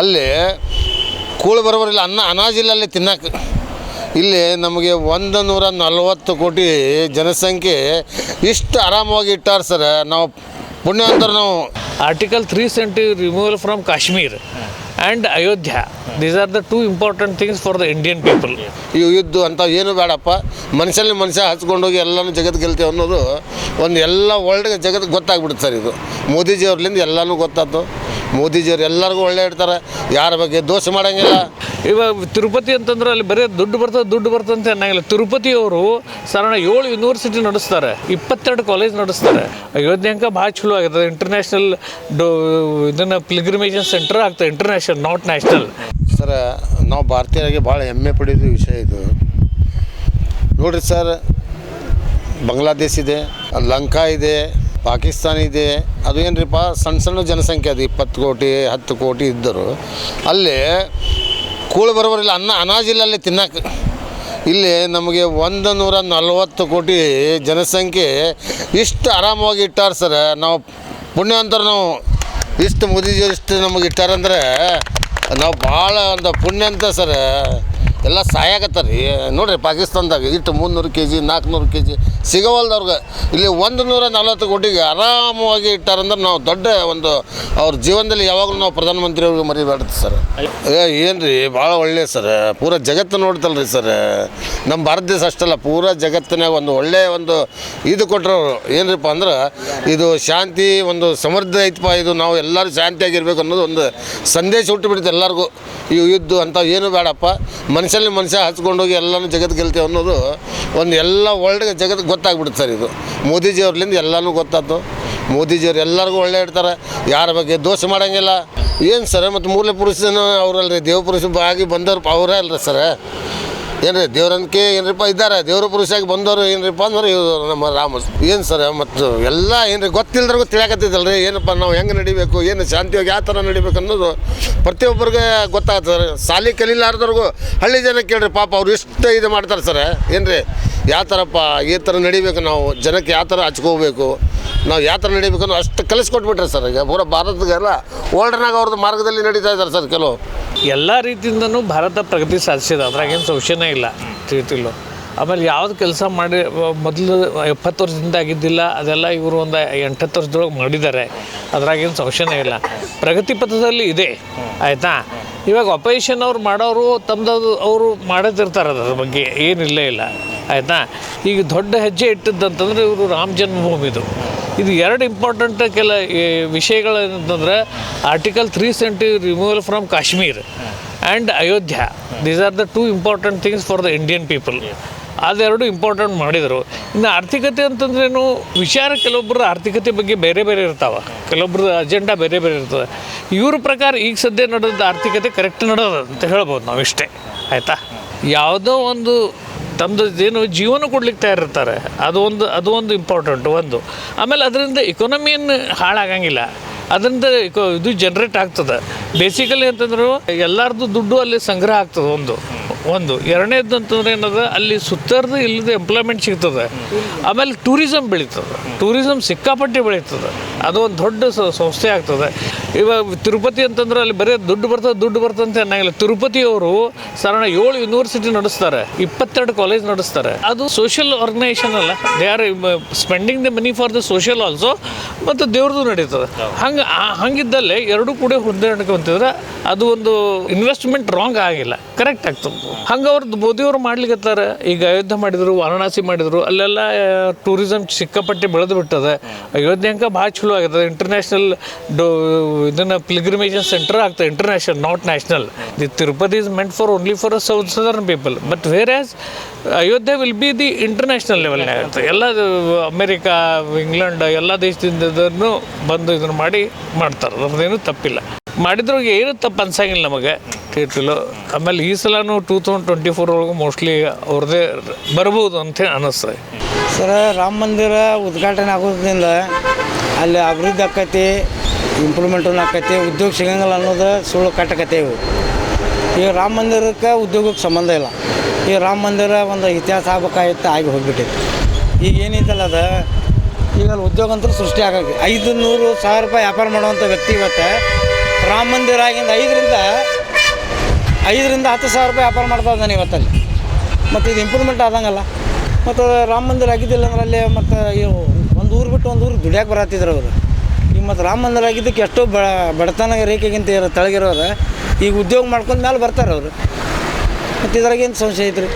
ಅಲ್ಲಿ ಕೂಳು ಬರೋಬರಿಲ್ಲ ಅನ್ನ ಅನಾಜಿಲ್ಲ ಅಲ್ಲಿ ತಿನ್ನಕ್ಕೆ ಇಲ್ಲಿ ನಮಗೆ ಒಂದು ನೂರ ನಲ್ವತ್ತು ಕೋಟಿ ಜನಸಂಖ್ಯೆ ಇಷ್ಟು ಆರಾಮವಾಗಿ ಇಟ್ಟಾರ ಸರ್. ನಾವು ಪುಣ್ಯವಂತರ ನಾವು. Article three seventy removal from Kashmir and Ayodhya these are the two important things for the Indian people ಇವು ಯುದ್ಧ ಅಂತ ಏನು ಬೇಡಪ್ಪ. ಮನುಷ್ಯಲ್ಲಿ ಮನುಷ್ಯ ಹಚ್ಕೊಂಡೋಗಿ ಎಲ್ಲನೂ ಜಗತ್ತು ಗೆಲ್ತೇವೆ ಅನ್ನೋದು ಒಂದು ಎಲ್ಲ ವರ್ಲ್ಡ್ಗೆ ಜಗತ್ತು ಗೊತ್ತಾಗ್ಬಿಡುತ್ತೆ ಸರ್ ಇದು. ಮೋದಿಜಿಯವ್ರಲಿಂದ ಎಲ್ಲನೂ ಗೊತ್ತಾಯ್ತು ಮೋದಿಜಿಯವ್ರು ಎಲ್ಲರಿಗೂ ಒಳ್ಳೆ ಇಡ್ತಾರೆ ಯಾರ ಬಗ್ಗೆ ದೋಷ ಮಾಡೋಂಗಿಲ್ಲ. ಇವಾಗ ತಿರುಪತಿ ಅಂತಂದ್ರೆ ಅಲ್ಲಿ ಬರೀ ದುಡ್ಡು ಬರ್ತದೆ ದುಡ್ಡು ಬರ್ತದೆ ಅಂತ ಅನ್ನಂಗಿಲ್ಲ. ತಿರುಪತಿಯವರು ಸರಣ ಏಳು ಯೂನಿವರ್ಸಿಟಿ ನಡೆಸ್ತಾರೆ ಇಪ್ಪತ್ತೆರಡು ಕಾಲೇಜ್ ನಡೆಸ್ತಾರೆ. ಅಯೋಧ್ಯೆಂಕ ಭಾಳ ಚಲೋ ಆಗಿದೆ. ಇಂಟರ್ನ್ಯಾಷನಲ್ ಡೋ ಇದನ್ನು ಪಿಲ್ಗ್ರಿಮೇಷನ್ ಸೆಂಟರ್ ಆಗ್ತದೆ ಇಂಟರ್ನ್ಯಾಷನಲ್ ನಾಟ್ ನ್ಯಾಷನಲ್ ಸರ್ ನಾವು ಭಾರತೀಯರಿಗೆ ಭಾಳ ಹೆಮ್ಮೆ ಪಡೆಯೋದು ವಿಷಯ ಇದು. ನೋಡಿರಿ ಸರ್ ಬಾಂಗ್ಲಾದೇಶ್ ಇದೆ ಲಂಕಾ ಇದೆ ಪಾಕಿಸ್ತಾನ ಇದೆ ಅದು ಏನ್ರಿಪ್ಪ, ಸಣ್ಣ ಸಣ್ಣ ಜನಸಂಖ್ಯೆ ಅದು ಇಪ್ಪತ್ತು ಕೋಟಿ, ಹತ್ತು ಕೋಟಿ ಇದ್ದರು. ಅಲ್ಲಿ ಕೂಳು ಬರೋಬರಿಲ್ಲ ಅನ್ನ ಅನಾಜಿಲ್ಲ ಅಲ್ಲಿ ತಿನ್ನಕ್ಕೆ ಇಲ್ಲಿ ನಮಗೆ ಒಂದು ನೂರ ನಲ್ವತ್ತು ಕೋಟಿ ಜನಸಂಖ್ಯೆ ಇಷ್ಟು ಆರಾಮವಾಗಿ ಇಟ್ಟಾರ ಸರ್. ನಾವು ಪುಣ್ಯವಂತರು ನಾವು ಇಷ್ಟು ಮುದಿ ಇಷ್ಟು ನಮಗೆ ಇಟ್ಟಾರಂದ್ರೆ ನಾವು ಭಾಳ ಒಂದು ಪುಣ್ಯ ಅಂತ ಸರ್. ಎಲ್ಲ ಸಾಯಾಗತ್ತಾರ. ರೀ ನೋಡಿರಿ ಪಾಕಿಸ್ತಾನದಾಗ ಇಟ್ಟು ಮುನ್ನೂರು ಕೆ ಜಿ ನಾಲ್ಕುನೂರು ಕೆ ಜಿ ಸಿಗವಲ್ದವ್ರಿಗೆ ಇಲ್ಲಿ ಒಂದು ನೂರ ನಲ್ವತ್ತು ಕೋಟಿಗೆ ಆರಾಮವಾಗಿ ಇಟ್ಟಾರಂದ್ರೆ ನಾವು ದೊಡ್ಡ ಒಂದು ಅವ್ರ ಜೀವನದಲ್ಲಿ ಯಾವಾಗಲೂ ನಾವು ಪ್ರಧಾನಮಂತ್ರಿಯವ್ರಿಗೆ ಮರಿಬಾರ್ದು ಸರ್. ಏನು ರೀ ಭಾಳ ಒಳ್ಳೆ ಸರ್. ಪೂರ ಜಗತ್ತು ನೋಡ್ತಲ್ಲ ರೀ ಸರ್. ನಮ್ಮ ಭಾರತ ದೇಶ ಅಷ್ಟಲ್ಲ, ಪೂರ ಜಗತ್ತಿನಾಗ ಒಂದು ಒಳ್ಳೆಯ ಒಂದು ಇದು ಕೊಟ್ಟರು ಏನ್ರಿಪ್ಪ ಅಂದ್ರೆ ಇದು ಶಾಂತಿ, ಒಂದು ಸಮೃದ್ಧ ಐತಪ್ಪ, ಇದು ನಾವು ಎಲ್ಲರೂ ಶಾಂತಿಯಾಗಿರ್ಬೇಕು ಅನ್ನೋದು ಒಂದು ಸಂದೇಶ ಹುಟ್ಟುಬಿಡುತ್ತೆ ಎಲ್ಲರಿಗೂ. ಇವು ಯುದ್ಧ ಅಂತ ಏನು ಬೇಡಪ್ಪ ಮನುಷ್ಯಲ್ಲಿ ಮನುಷ್ಯ ಹಚ್ಕೊಂಡೋಗಿ ಎಲ್ಲನೂ ಜಗತ್ತು ಗೆಲ್ತೇವೆ ಅನ್ನೋದು ಒಂದು ಎಲ್ಲ ವರ್ಲ್ಡ್ಗೆ ಜಗತ್ತು ಗೊತ್ತಾಗ್ಬಿಡುತ್ತೆ ಸರ್ ಇದು. ಮೋದಿಜಿಯವ್ರಲಿಂದ ಎಲ್ಲನೂ ಗೊತ್ತಾಯ್ತು. ಮೋದಿಜಿಯವ್ರು ಎಲ್ಲರಿಗೂ ಒಳ್ಳೆ ಇಡ್ತಾರೆ ಯಾರ ಬಗ್ಗೆ ದೋಷ ಮಾಡೋಂಗಿಲ್ಲ. ಏನು ಸರ್, ಮತ್ತು ಮೂಲ ಪುರುಷನ ದೇವ ಪುರುಷ ಆಗಿ ಬಂದವ್ರು ಅವರೇ ಅಲ್ರಿ ಸರ್. ಏನ್ರಿ ದೇವ್ರನ್ಕೆ ಏನ್ರಿಪ್ಪ ಇದ್ದಾರೆ? ದೇವ್ರ ಪುರುಷಾಗಿ ಬಂದವರು ಏನ್ರಿಪ್ಪ ಅಂದ್ರೆ ಇವರು ನಮ್ಮ ರಾಮ. ಏನು ಸರ್, ಮತ್ತು ಎಲ್ಲ ಏನ್ರಿ ಗೊತ್ತಿಲ್ದ್ರಿಗೂ ತಿಳಿಯಾಕತ್ತಿದ್ದಲ್ರಿ? ಏನಪ್ಪ ನಾವು ಹೆಂಗೆ ನಡಿಬೇಕು? ಏನು ಶಾಂತಿಯಾಗಿ ಯಾವ ಥರ ನಡಿಬೇಕು ಅನ್ನೋದು ಪ್ರತಿಯೊಬ್ಬರಿಗೆ ಗೊತ್ತಾಗ್ತದೆ ಸರ್. ಸಾಲಿ ಕಲೀಲಾರ್ದವ್ರಿಗೂ ಹಳ್ಳಿ ಜನ ಕೇಳ್ರಿ, ಪಾಪ ಅವ್ರು ಇಷ್ಟು ಇದು ಮಾಡ್ತಾರೆ ಸರ್. ಏನ್ರಿ, ಯಾವ ಥರಪ್ಪ, ಈ ಥರ ನಡಿಬೇಕು ನಾವು? ಜನಕ್ಕೆ ಯಾವ ಥರ ಹಚ್ಕೋಬೇಕು? ನಾವು ಯಾವ ಥರ ನಡಿಬೇಕು ಅನ್ನೋ ಅಷ್ಟು ಕಲಿಸ್ಕೊಟ್ಬಿಟ್ರೆ ಸರ್. ಈಗ ಪೂರ ಭಾರತಗೆಲ್ಲ ಓಲ್ಡ್ನಾಗ ಅವ್ರದ್ದು ಮಾರ್ಗದಲ್ಲಿ ನಡೀತಾ ಇದ್ದಾರೆ ಸರ್ ಕೆಲವು. ಎಲ್ಲ ರೀತಿಯಿಂದನೂ ಭಾರತ ಪ್ರಗತಿ ಸಾಧಿಸಿದೆ. ಅದ್ರಾಗೇನು ಸಂಶಯನೇ ಇಲ್ಲ ತಿಳಿತಿಲ್ಲ. ಆಮೇಲೆ ಯಾವ್ದು ಕೆಲಸ ಮಾಡಿ, ಮೊದಲು ಎಪ್ಪತ್ತು ವರ್ಷದಿಂದ ಆಗಿದ್ದಿಲ್ಲ, ಅದೆಲ್ಲ ಇವರು ಒಂದು ಎಂಟತ್ತು ವರ್ಷದೊಳಗೆ ಮಾಡಿದ್ದಾರೆ. ಅದ್ರಾಗೇನು ಸಂಶಯನೇ ಇಲ್ಲ. ಪ್ರಗತಿ ಪಥದಲ್ಲಿ ಇದೆ. ಆಯಿತಾ? ಇವಾಗ ಅಪೋಸಿಷನ್ ಅವ್ರು ಮಾಡೋರು ತಮ್ಮದು ಅವರು ಮಾಡೋದಿರ್ತಾರೆ ಅದ್ರ ಬಗ್ಗೆ, ಏನಿಲ್ಲ ಇಲ್ಲ. ಆಯಿತಾ? ಈಗ ದೊಡ್ಡ ಹೆಜ್ಜೆ ಇಟ್ಟಿದ್ದಂತಂದ್ರೆ ಇವರು ರಾಮ ಜನ್ಮಭೂಮಿದು. ಇದು ಎರಡು ಇಂಪಾರ್ಟೆಂಟ್ ಕೆಲ ವಿಷಯಗಳು ಅಂತಂದ್ರೆ article three seventy removal from Kashmir and Ayodhya these are the two important things for the Indian people ಅದೆರಡು ಇಂಪಾರ್ಟೆಂಟ್ ಮಾಡಿದರು. ಇನ್ನು ಆರ್ಥಿಕತೆ ಅಂತಂದ್ರೇನು ವಿಚಾರ ಕೆಲವೊಬ್ಬರ ಆರ್ಥಿಕತೆ ಬಗ್ಗೆ ಬೇರೆ ಬೇರೆ ಇರ್ತಾವೆ. ಕೆಲವೊಬ್ರದ್ದು ಅಜೆಂಡಾ ಬೇರೆ ಬೇರೆ ಇರ್ತದೆ. ಇವ್ರ ಪ್ರಕಾರ ಈಗ ಸದ್ಯ ನಡೆದ ಆರ್ಥಿಕತೆ ಕರೆಕ್ಟ್ ನಡೆದ ಅಂತ ಹೇಳ್ಬೋದು ನಾವು ಇಷ್ಟೇ ಆಯಿತಾ? ಯಾವುದೋ ಒಂದು ತಮ್ಮದು ಏನು ಜೀವನ ಕೊಡ್ಲಿಕ್ಕೆ ತಯಾರಿರ್ತಾರೆ. ಅದು ಒಂದು ಅದು ಒಂದು ಇಂಪಾರ್ಟೆಂಟ್ ಒಂದು. ಆಮೇಲೆ ಅದರಿಂದ ಇಕೊನಮಿಯನ್ನು ಹಾಳಾಗಂಗಿಲ್ಲ. ಅದರಿಂದ ಇದು ಜನ್ರೇಟ್ ಆಗ್ತದೆ. ಬೇಸಿಕಲಿ ಅಂತಂದ್ರೆ ಎಲ್ಲರದ್ದು ದುಡ್ಡು ಅಲ್ಲಿ ಸಂಗ್ರಹ ಆಗ್ತದೆ ಒಂದು. ಒಂದು. ಎರಡನೇದ್ದು ಅಂತಂದ್ರೆ ಏನದ, ಅಲ್ಲಿ ಸುತ್ತರ್ದು ಇಲ್ಲದ ಎಂಪ್ಲಾಯ್ಮೆಂಟ್ ಸಿಗ್ತದೆ. ಆಮೇಲೆ ಟೂರಿಸಮ್ ಬೆಳೀತದೆ. ಟೂರಿಸಮ್ ಸಿಕ್ಕಾಪಟ್ಟೆ ಬೆಳೀತದೆ. ಅದು ಒಂದು ದೊಡ್ಡ ಸಂಸ್ಥೆ ಆಗ್ತದೆ. ಇವಾಗ ತಿರುಪತಿ ಅಂತಂದ್ರೆ ಅಲ್ಲಿ ಬರೀ ದುಡ್ಡು ಬರ್ತದೆ ದುಡ್ಡು ಬರ್ತದೆ ಅಂತ ಅನ್ನಂಗಿಲ್ಲ. ತಿರುಪತಿಯವರು ಸಾಧಾರಣ ಏಳು ಯೂನಿವರ್ಸಿಟಿ ನಡೆಸ್ತಾರೆ, ಇಪ್ಪತ್ತೆರಡು ಕಾಲೇಜ್ ನಡೆಸ್ತಾರೆ. ಅದು ಸೋಷಿಯಲ್ ಆರ್ಗನೈಸೇಷನ್ ಅಲ್ಲ. They are spending the money for the social also ಮತ್ತು ದೇವ್ರದ್ದು ನಡೀತದೆ. ಹಂಗೆ ಹಂಗಿದ್ದಲ್ಲೇ ಎರಡೂ ಕೂಡ ಹೊಂದಾಣಿಕೊಂತಿದ್ರೆ ಅದು ಒಂದು ಇನ್ವೆಸ್ಟ್ಮೆಂಟ್ ರಾಂಗ್ ಆಗಿಲ್ಲ. ಕರೆಕ್ಟ್ ಆಗ್ತದೆ. ಹಂಗೆ ಅವ್ರದ್ದು ಮೋದಿಯವರು ಮಾಡ್ಲಿಕ್ಕತ್ತಾರೆ ಈಗ ಅಯೋಧ್ಯೆ ಮಾಡಿದ್ರು, ವಾರಣಾಸಿ ಮಾಡಿದ್ರು, ಅಲ್ಲೆಲ್ಲ ಟೂರಿಸಮ್ ಸಿಕ್ಕಾಪಟ್ಟೆ ಬೆಳೆದು ಬಿಟ್ಟದೆ. ಅಯೋಧ್ಯೆಂಕ ಭಾಳ ಚಲೋ ಆಗಿದೆ ಇಂಟರ್ನ್ಯಾಷನಲ್ ಡೋ, ಇದನ್ನು ಪಿಲ್ಗ್ರಿಮೇಜನ್ ಸೆಂಟರ್ ಆಗ್ತದೆ. International not national the Tirupati is meant for only for south southern people but whereas Ayodhya will be the international ಲೆವೆಲ್ನೇ ಆಗುತ್ತೆ ಎಲ್ಲ ಅಮೇರಿಕಾ, ಇಂಗ್ಲೆಂಡ್, ಎಲ್ಲ ದೇಶದಿಂದನೂ ಬಂದು ಇದನ್ನು ಮಾಡಿ ಮಾಡ್ತಾರೆ. ಅದ್ರದ್ದೇನು ತಪ್ಪಿಲ್ಲ. ಮಾಡಿದ್ರಿಗೆ ಏನು ತಪ್ಪು ಅನ್ಸಂಗಿಲ್ಲ ನಮಗೆ. ತಿಳ್ತಿಲ್ಲ ಆಮೇಲೆ ಈ ಸಲನೂ ಟೂ ತೌಸಂಡ್ ಟ್ವೆಂಟಿ ಫೋರ್ ಒಳಗೆ ಮೋಸ್ಟ್ಲಿ ಅವ್ರದ್ದೇ ಬರ್ಬೋದು ಅಂತ ಅನ್ನಿಸ್ತದೆ ಸರ್, ರಾಮ ಮಂದಿರ ಉದ್ಘಾಟನೆ ಆಗೋದ್ರಿಂದ ಅಲ್ಲಿ ಅಭಿವೃದ್ಧಿ ಆಕೈತಿ ಇಂಪ್ರೂವ್ಮೆಂಟನ್ನು ಆಕೈತಿ, ಉದ್ಯೋಗ ಸಿಗಂಗಿಲ್ಲ ಅನ್ನೋದು ಸುಳ್ಳು ಕಟ್ಟಕತೆ ಇವು. ಈಗ ರಾಮ ಮಂದಿರಕ್ಕೆ ಉದ್ಯೋಗಕ್ಕೆ ಸಂಬಂಧ ಇಲ್ಲ. ಈಗ ರಾಮ ಮಂದಿರ ಒಂದು ಇತಿಹಾಸ ಆಗ್ಬೇಕಾಗಿತ್ತು, ಆಗಿ ಹೋಗ್ಬಿಟ್ಟೈತಿ ಈಗ ಏನೈತಲ್ಲ ಅದು? ಈಗ ಅಲ್ಲಿ ಉದ್ಯೋಗ ಅಂತೂ ಸೃಷ್ಟಿ ಆಗಾಗಿ. ಐದು ನೂರು ಸಾವಿರ ರೂಪಾಯಿ ವ್ಯಾಪಾರ ಮಾಡುವಂಥ ವ್ಯಕ್ತಿ ಇವತ್ತು ರಾಮ ಮಂದಿರ ಆಗಿಂದ ಐದರಿಂದ ಐದರಿಂದ ಹತ್ತು ಸಾವಿರ ರೂಪಾಯಿ ವ್ಯಾಪಾರ ಮಾಡ್ತಾ ಇದ್ದಾನೆ ಇವತ್ತಲ್ಲಿ. ಮತ್ತು ಇದು ಇಂಪ್ರೂವ್ಮೆಂಟ್ ಆದಂಗಲ್ಲ. ಮತ್ತು ರಾಮ ಮಂದಿರ ಆಗಿದ್ದಿಲ್ಲ ಅಂದ್ರೆ ಅಲ್ಲಿ ಮತ್ತು ಒಂದು ಊರು ಬಿಟ್ಟು ಒಂದು ಊರು ದುಡಿಯಾಕೆ ಬರತ್ತಿದ್ರು ಅವರು. ಈಗ ಮತ್ತು ರಾಮ ಮಂದಿರ ಆಗಿದ್ದಕ್ಕೆ ಎಷ್ಟೋ ಬ, ಬಡತನ ರೇಖೆಗಿಂತ ಇರೋ ತಳಗಿರೋರು ಈಗ ಉದ್ಯೋಗ ಮಾಡ್ಕೊಂಡ ಮೇಲೆ ಬರ್ತಾರೆ ಅವರು. ಮತ್ತು ಇದ್ರಾಗೇನು ಸಂಶಯ ಐತ್ರಿ?